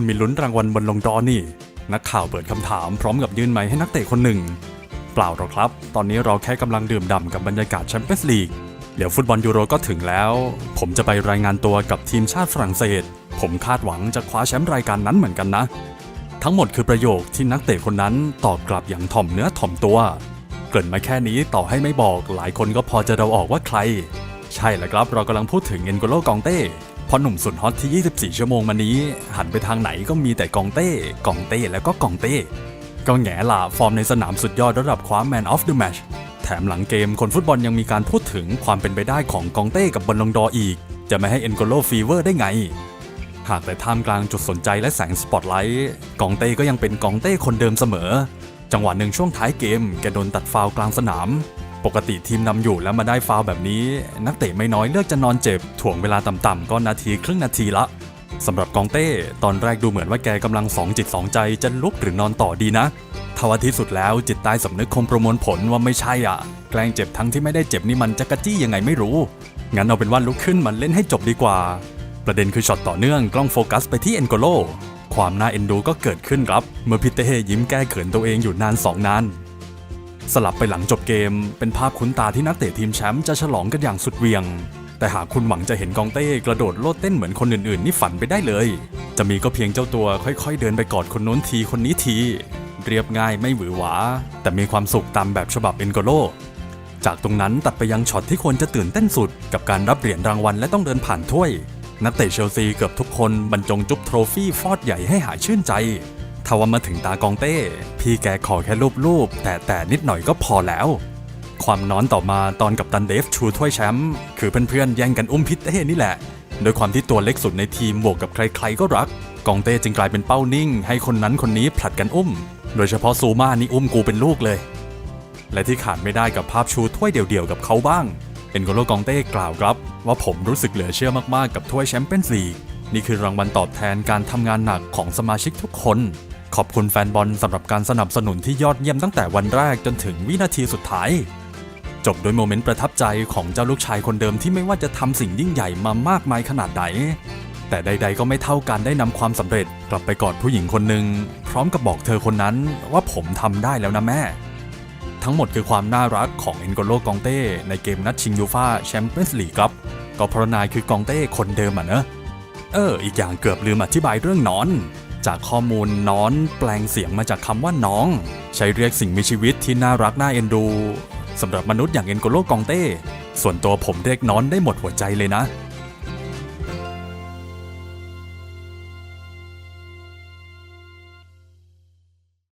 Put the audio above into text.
คุณมีลุ้นรางวัลบนลงดอนี่ นักข่าวเปิดคำถามพร้อมกับยื่นไมค์ให้นักเตะคนหนึ่ง เปล่าหรอกครับ ตอนนี้เราแค่กำลังดื่มด่ำกับบรรยากาศแชมเปี้ยนส์ลีกเดี๋ยวฟุตบอลยูโรก็ถึงแล้ว ผมจะไปรายงานตัวกับทีมชาติฝรั่งเศส ผมคาดหวังจะคว้าแชมป์รายการนั้นเหมือนกันนะ ทั้งหมดคือประโยคที่นักเตะคนนั้นตอบกลับอย่างถ่อมเนื้อถ่อมตัว เกรินมาแค่นี้ต่อให้ไม่บอกหลายคนก็พอจะเดาออกว่าใคร ใช่แล้วครับเรากำลังพูดถึงเอ็นโกโลกองเต้ พราะหนุ่มสุดฮอตที่ 24 ชั่วโมงมานี้ หันไปทางไหนก็มีแต่กองเต้กองเต้แล้วก็กองเต้ก็แง่ล่ะฟอร์มในสนามสุดยอดระดับคว้า Man of the Match แถมหลังเกมคนฟุตบอลยังมีการพูดถึงความเป็นไปได้ของกองเต้กับบอลลงดออีก จะไม่ให้เอ็นโกโลฟีเวอร์ได้ไง หากแต่ท่ามกลางจุดสนใจและแสงสปอตไลท์กองเต้ก็ยังเป็นกองเต้คนเดิมเสมอ จังหวะหนึ่งช่วงท้ายเกมแกโดนตัดฟาวกลางสนาม ปกติทีมนำอยู่แล้วมาได้ฟาวแบบนี้ นักเตะไม่น้อยเลือกจะนอนเจ็บ ถ่วงเวลาต่ำๆก็นาทีครึ่งนาทีละสำหรับกองเต้ ตอนแรกดูเหมือนว่าแกกำลังสองจิตสองใจจะลุกหรือนอนต่อดีนะทว่าที่สุดแล้วจิตใต้สำนึกคงประมวลผลว่าไม่ใช่อะ แกล้งเจ็บทั้งที่ไม่ได้เจ็บนี่มันจะกระจี้ยังไงไม่รู้ งั้นเอาเป็นว่าลุกขึ้นมันเล่นให้จบดีกว่า ประเด็นคือช็อตต่อเนื่องกล้องโฟกัสไปที่เอ็นโกโลความน่าเอ็นดูก็เกิดขึ้นครับ เมื่อพิเต้ยิ้มแก้เขินตัวเองอยู่นานสองนาน สลับไปหลังจบเกม เป็นภาพคุ้นตาที่นักเตะทีมแชมป์จะฉลองกันอย่างสุดเวียง แต่หากคุณหวังจะเห็นกองเต้กระโดดโลดเต้นเหมือนคนอื่นๆ นี่ฝันไปได้เลย จะมีก็เพียงเจ้าตัวค่อยๆ เดินไปกอดคนโน้นทีคนนี้ที เรียบง่ายไม่หวือหวา แต่มีความสุขตามแบบฉบับเอ็นโกโลจากตรงนั้นตัดไปยังช็อตที่ควรจะตื่นเต้นสุด กับการรับเหรียญรางวัลและต้องเดินผ่านถ้วย นักเตะเชลซีเกือบทุกคนบรรจงจุ๊บโทรฟี่ฟอดใหญ่ให้หายชื่นใจ ทว่ามาถึงตากองเต้ พี่แกขอแค่รูปๆแต่แต่นิดหน่อยก็พอแล้ว ความน้อนต่อมาตอนกับตันเดฟชูถ้วยแชมป์คือเพื่อนๆแย่งกันอุ้มพิเต้นี่แหละ โดยความที่ตัวเล็กสุดในทีมบวกกับใครๆก็รัก กองเต้จึงกลายเป็นเป้านิ่ง ให้คนนั้นคนนี้ผลัดกันอุ้ม โดยเฉพาะซูมานี่อุ้มกูเป็นลูกเลย และที่ขาดไม่ได้กับภาพชูถ้วยเดี่ยวๆกับเขาบ้างเอ็นโกโลกองเต้กล่าวครับ ว่าผมรู้สึกเหลือเชื่อมากๆกับถ้วยแชมเปี้ยนส์ลีก นี่คือรางวัลตอบแทนการทำงานหนักของสมาชิกทุกคน ขอบคุณแฟนบอลสำหรับการสนับสนุนที่ยอดเยี่ยมตั้งแต่วันแรกจนถึงวินาทีสุดท้าย จบด้วยโมเมนต์ประทับใจของเจ้าลูกชายคนเดิมที่ไม่ว่าจะทำสิ่งยิ่งใหญ่มามากมายขนาดไหน แต่ใด ๆ ก็ไม่เท่าการได้นำความสำเร็จกลับไปกอดผู้หญิงคนหนึ่งพร้อมกับบอกเธอคนนั้นว่าผมทำได้แล้วนะแม่ทั้งหมดคือความน่ารักของเอ็นโกโลกองเต้ในเกมนัดชิงยูฟาแชมเปี้ยนส์ลีกครับ ก็เพราะนายคือกองเต้คนเดิมอะเนอะ เออ อีกอย่างเกือบลืมอธิบายเรื่องนอน จากข้อมูลนอนแปลงเสียงมาจากคำว่าน้อง ใช้เรียกสิ่งมีชีวิตที่น่ารักน่าเอ็นดูสำหรับมนุษย์อย่างเอ็นโกโลกองเต้ ส่วนตัวผมเรียกนอนได้หมดหัวใจเลยนะ